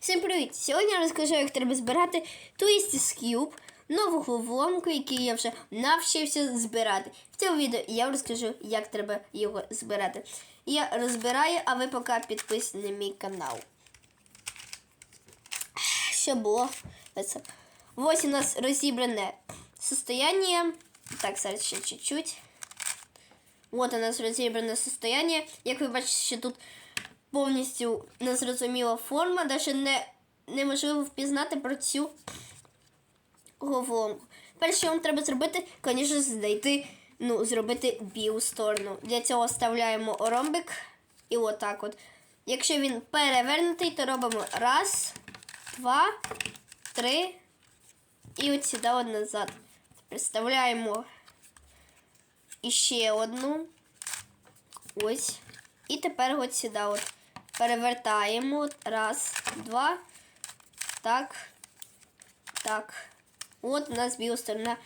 Всім привіт! Сьогодні я розкажу, як треба збирати Twisties Cube, нову головоломку, яку я вже навчився збирати. В цьому відео я розкажу, як треба його збирати. Я розбираю, а ви поки підписані на мій канал. Що було? Ось у нас розібране состояние. Так, зараз ще чуть-чуть. От у нас розібране состояние. Як ви бачите, що тут повністю незрозуміла форма, навіть не, неможливо впізнати про цю головоломку. Перше, що вам треба зробити, звісно, знайти, ну, зробити білу сторону. Для цього вставляємо ромбик і отак от. Якщо він перевернутий, то робимо раз, два, три і от от назад. Представляємо іще одну. Ось. І тепер от сюди от перевертаємо. Раз, два. Так. Так. От у нас біла сторона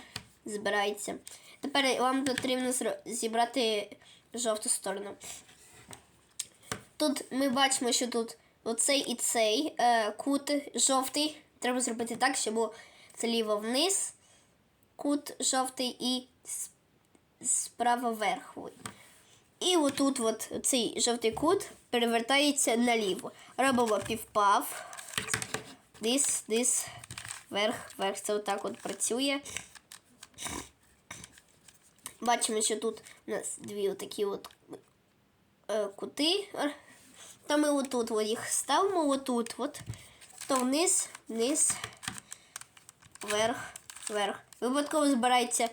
збирається. Тепер вам потрібно зібрати жовту сторону. Тут ми бачимо, що тут оцей і цей е, кут жовтий. Треба зробити так, щоб зліва вниз кут жовтий і справа вверх. І отут от цей жовтий кут перевертається наліво. Робимо півпав. Дис, дис, вверх, вверх. Це отак от працює. Бачимо, що тут у нас дві отакі от е, кути. То ми отут от їх ставимо, отут, от, то вниз, вниз, вверх, вверх. Випадково збирається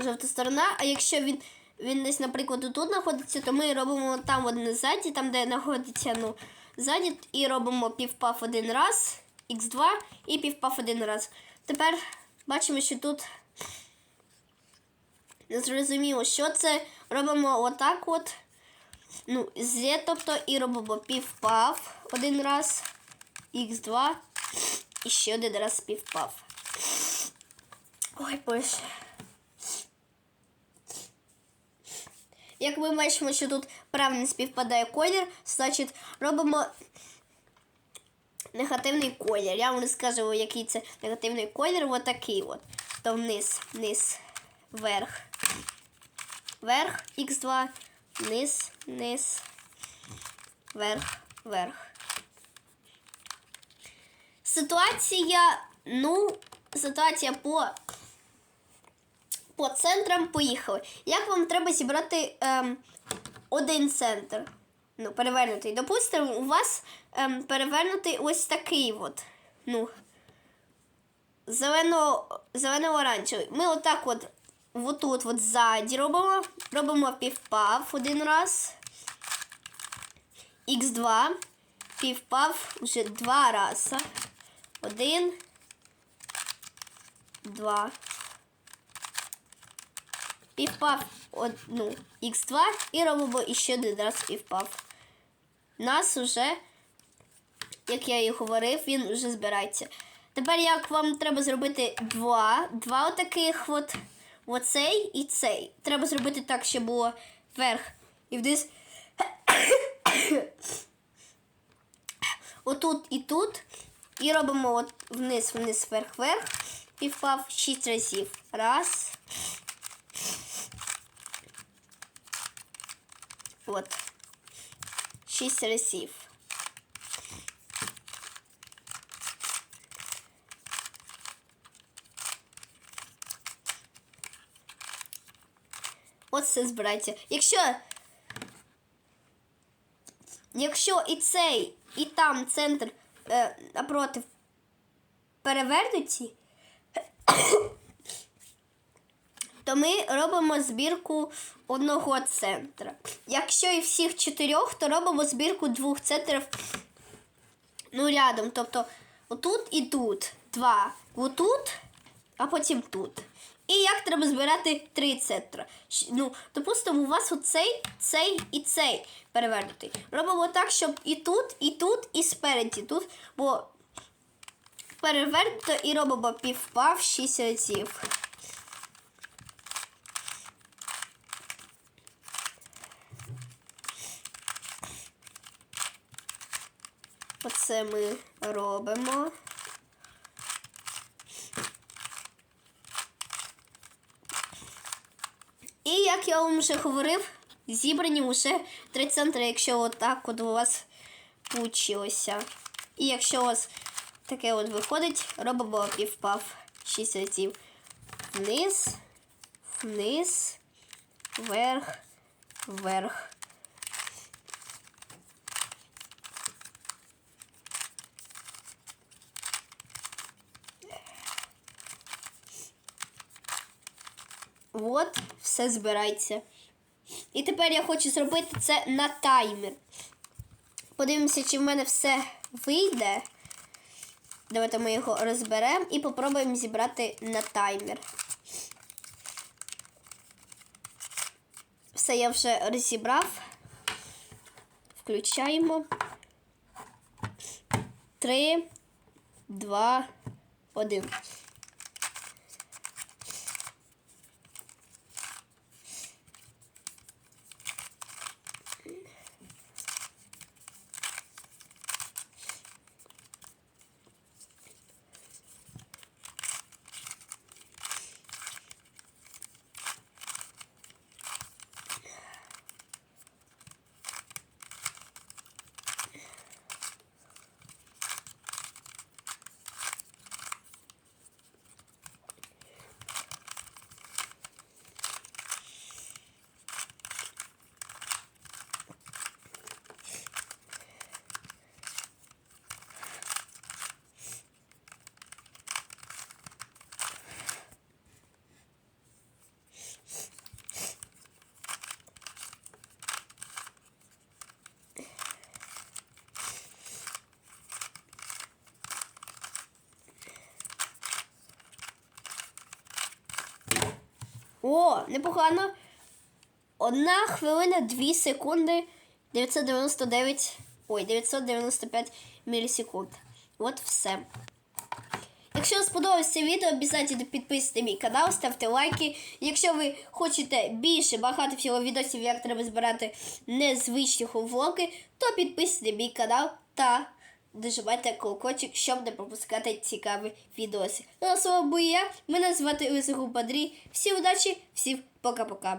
жовта сторона, а якщо він, він десь, наприклад, тут знаходиться, то ми робимо там от ззаді, там, де знаходиться ну, ззаді, і робимо півпав один раз, х2 і півпав один раз. Тепер бачимо, що тут зрозуміло, що це. Робимо отак от. Ну, з, тобто, і робимо півпав один раз, х2 і ще один раз півпав. Ой, боже. Як ми бачимо, що тут правильно співпадає колір, значить робимо негативний колір. Я вам розкажу, який це негативний колір. Ось такий от. То вниз, вниз, вверх. Вверх, х2, вниз, вниз, вверх, вверх. Ситуація, ну, ситуація по по центрам поїхали. Як вам треба зібрати ем, один центр? Ну, перевернутий. Допустимо, у вас ем, перевернутий ось такий от. Ну, зелено, зелено-оранжевий. Ми отак от отут от ззаді робимо. Робимо півпав один раз. Х2. Півпав вже два рази. Один. Два. Півпав одну х2 і робимо іще один раз півпав. Нас уже, як я і говорив, він вже збирається. Тепер як вам треба зробити два, два отаких от, оцей і цей. Треба зробити так, щоб було вверх і вниз. Отут і тут. І робимо от вниз, вниз, вверх, вверх. Півпав шість разів. Раз. От. Шість разів. От це збирається. Якщо. Якщо і цей, і там центр е, напротив перевернуті, то ми робимо збірку одного центра. Якщо і всіх чотирьох, то робимо збірку двох центрів ну, рядом. Тобто отут і тут два. Отут, а потім тут. І як треба збирати три центра? Ну, допустимо, у вас оцей, цей і цей перевернутий. Робимо так, щоб і тут, і тут, і спереді тут, бо перевернуто і робимо півпав шість разів. Оце ми робимо. І як я вам вже говорив, зібрані вже три центри, якщо отак от у вас получилося. І якщо у вас таке от виходить, робимо півпав 6 разів. Вниз, вниз, вверх, вверх. От, все збирається. І тепер я хочу зробити це на таймер. Подивимося, чи в мене все вийде. Давайте ми його розберемо і попробуємо зібрати на таймер. Все я вже розібрав. Включаємо. Три, два, один. О, непогано. Одна хвилина, 2 секунди, 999, ой, 995 мілісекунд. От все. Якщо вам сподобалось це відео, обов'язково підписуйтесь на мій канал, ставте лайки. Якщо ви хочете більше багато всього відосів, як треба збирати незвичні влоги, то підписуйтесь на мій канал та нажимайте колокольчик, щоб не пропускати цікаві відоси. Ну а слово був я. Мене звати Лисогуб Андрій. Всім удачі, всім пока-пока.